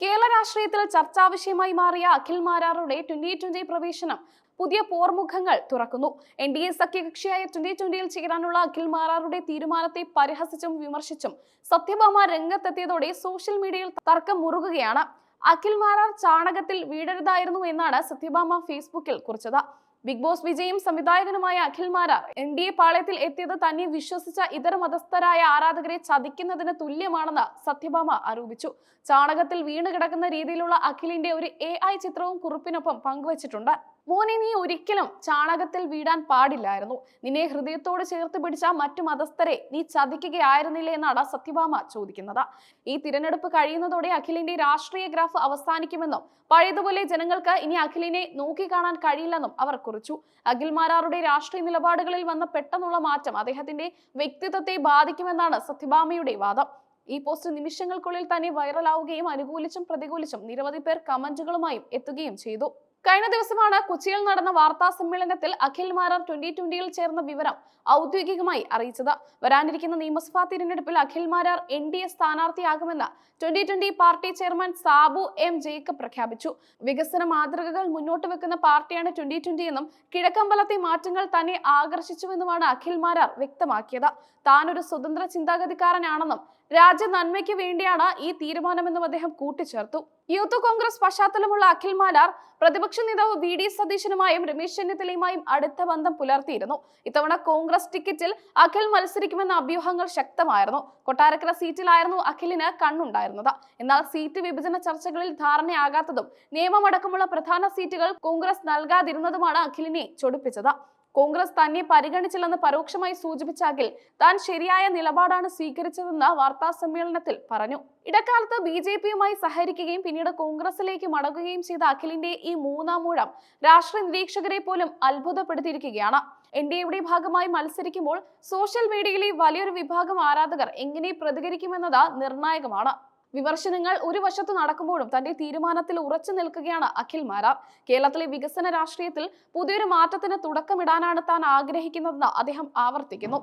കേരള രാഷ്ട്രീയത്തിൽ ചർച്ചാ വിഷയമായി മാറിയ അഖിൽ മാരാറുടെ ട്വന്റി ട്വന്റി പ്രവേശനം പുതിയ പോർമുഖങ്ങൾ തുറക്കുന്നു. എൻ ഡി എ സഖ്യകക്ഷിയായ ട്വന്റി ട്വന്റിയിൽ ചേരാനുള്ള അഖിൽ മാരാറുടെ തീരുമാനത്തെ പരിഹസിച്ചും വിമർശിച്ചും സത്യഭാമ രംഗത്തെത്തിയതോടെ സോഷ്യൽ മീഡിയയിൽ തർക്കം മുറുകുകയാണ്. അഖിൽ മാരാർ ചാണകത്തിൽ വീടരുതായിരുന്നു എന്നാണ് സത്യഭാമ ഫേസ്ബുക്കിൽ കുറിച്ചത്. ബിഗ് ബോസ് വിജയും സംവിധായകനുമായ Akhil Marar N D A പാളയത്തിൽ എത്തിയത് തന്നെ വിശ്വസിച്ച ഇതര മതസ്ഥരായ ആരാധകരെ ചതിക്കുന്നതിന് തുല്യമാണെന്ന് സത്യഭാമ ആരോപിച്ചു. ചാണകത്തിൽ വീണ് കിടക്കുന്ന രീതിയിലുള്ള അഖിലിന്റെ ഒരു എ ഐ ചിത്രവും കുറിപ്പിനൊപ്പം പങ്കുവച്ചിട്ടുണ്ട്. മോനെ നീ ഒരിക്കലും ചാണകത്തിൽ വീടാൻ പാടില്ലായിരുന്നു. നിന്നെ ഹൃദയത്തോട് ചേർത്ത് പിടിച്ച മറ്റു മതസ്ഥരെ നീ ചതിക്കുകയായിരുന്നില്ലേ എന്നാണ് സത്യഭാമ ചോദിക്കുന്നത്. ഈ തിരഞ്ഞെടുപ്പ് കഴിയുന്നതോടെ അഖിലിന്റെ രാഷ്ട്രീയ ഗ്രാഫ് അവസാനിക്കുമെന്നും പഴയതുപോലെ ജനങ്ങൾക്ക് ഇനി അഖിലിനെ നോക്കിക്കാണാൻ കഴിയില്ലെന്നും അവർ കുറിച്ചു. അഖിൽ മാരാറുടെ രാഷ്ട്രീയ നിലപാടുകളിൽ വന്ന പെട്ടെന്നുള്ള മാറ്റം അദ്ദേഹത്തിന്റെ വ്യക്തിത്വത്തെ ബാധിക്കുമെന്നാണ് സത്യഭാമയുടെ വാദം. ഈ പോസ്റ്റ് നിമിഷങ്ങൾക്കുള്ളിൽ തന്നെ വൈറലാവുകയും അനുകൂലിച്ചും പ്രതികൂലിച്ചും നിരവധി പേർ കമന്റുകളുമായും എത്തുകയും ചെയ്തു. കഴിഞ്ഞ ദിവസമാണ് കൊച്ചിയിൽ നടന്ന വാർത്താ സമ്മേളനത്തിൽ അഖിൽ മാരാർ ട്വന്റി ട്വന്റിയിൽ ചേർന്ന വിവരം ഔദ്യോഗികമായി അറിയിച്ചത്. വരാനിരിക്കുന്ന നിയമസഭാ തിരഞ്ഞെടുപ്പിൽ Akhil Marar N D A സ്ഥാനാർത്ഥിയാകുമെന്ന് twenty twenty party chairman Sabu M Jacob പ്രഖ്യാപിച്ചു. വികസന മാതൃകകൾ മുന്നോട്ട് വെക്കുന്ന പാർട്ടിയാണ് ട്വന്റി ട്വന്റി എന്നും കിഴക്കമ്പലത്തെ മാറ്റങ്ങൾ തന്നെ ആകർഷിച്ചുവെന്നുമാണ് അഖിൽ മാരാർ വ്യക്തമാക്കിയത്. ഒരു സ്വതന്ത്ര ചിന്താഗതിക്കാരനാണെന്നും രാജ്യ നന്മയ്ക്ക് വേണ്ടിയാണ് ഈ തീരുമാനമെന്നും അദ്ദേഹം കൂട്ടിച്ചേർത്തു. യൂത്ത് കോൺഗ്രസ് പശ്ചാത്തലമുള്ള അഖിൽ മാരാർ പ്രതിപക്ഷ നേതാവ് വി ഡി സതീശനുമായും രമേശ് ചെന്നിത്തലയുമായും അടുത്ത ബന്ധം പുലർത്തിയിരുന്നു. ഇത്തവണ കോൺഗ്രസ് ടിക്കറ്റിൽ അഖിൽ മത്സരിക്കുമെന്ന അഭ്യൂഹങ്ങൾ ശക്തമായിരുന്നു. കൊട്ടാരക്കര സീറ്റിലായിരുന്നു അഖിലിന് കണ്ണുണ്ടായിരുന്നത്. എന്നാൽ സീറ്റ് വിഭജന ചർച്ചകളിൽ ധാരണയാകാത്തതും നിയമമടക്കമുള്ള പ്രധാന സീറ്റുകൾ കോൺഗ്രസ് നൽകാതിരുന്നതുമാണ് അഖിലിനെ ചൊടിപ്പിച്ചത്. കോൺഗ്രസ് തന്നെ പരിഗണിച്ചില്ലെന്ന് പരോക്ഷമായി സൂചിപ്പിച്ചാകിൽ താൻ ശരിയായ നിലപാടാണ് സ്വീകരിച്ചതെന്ന് വാർത്താ സമ്മേളനത്തിൽ പറഞ്ഞു. ഇടക്കാലത്ത് ബി ജെ പിയുമായി സഹകരിക്കുകയും പിന്നീട് കോൺഗ്രസിലേക്ക് മടങ്ങുകയും ചെയ്ത അഖിലിന്റെ ഈ മൂന്നാം മൂഴം രാഷ്ട്രീയ നിരീക്ഷകരെ പോലും അത്ഭുതപ്പെടുത്തിയിരിക്കുകയാണ്. എൻ ഡി എയുടെ ഭാഗമായി മത്സരിക്കുമ്പോൾ സോഷ്യൽ മീഡിയയിലെ വലിയൊരു വിഭാഗം ആരാധകർ എങ്ങനെ പ്രതികരിക്കുമെന്നത് നിർണായകമാണ്. വിമർശനങ്ങൾ ഒരു വശത്ത് നടക്കുമ്പോഴും തന്റെ തീരുമാനത്തിൽ ഉറച്ചു നിൽക്കുകയാണ് അഖിൽ മാരാർ. കേരളത്തിലെ വികസന രാഷ്ട്രീയത്തിൽ പുതിയൊരു മാറ്റത്തിന് തുടക്കമിടാനാണ് താൻ ആഗ്രഹിക്കുന്നതെന്ന് അദ്ദേഹം ആവർത്തിക്കുന്നു.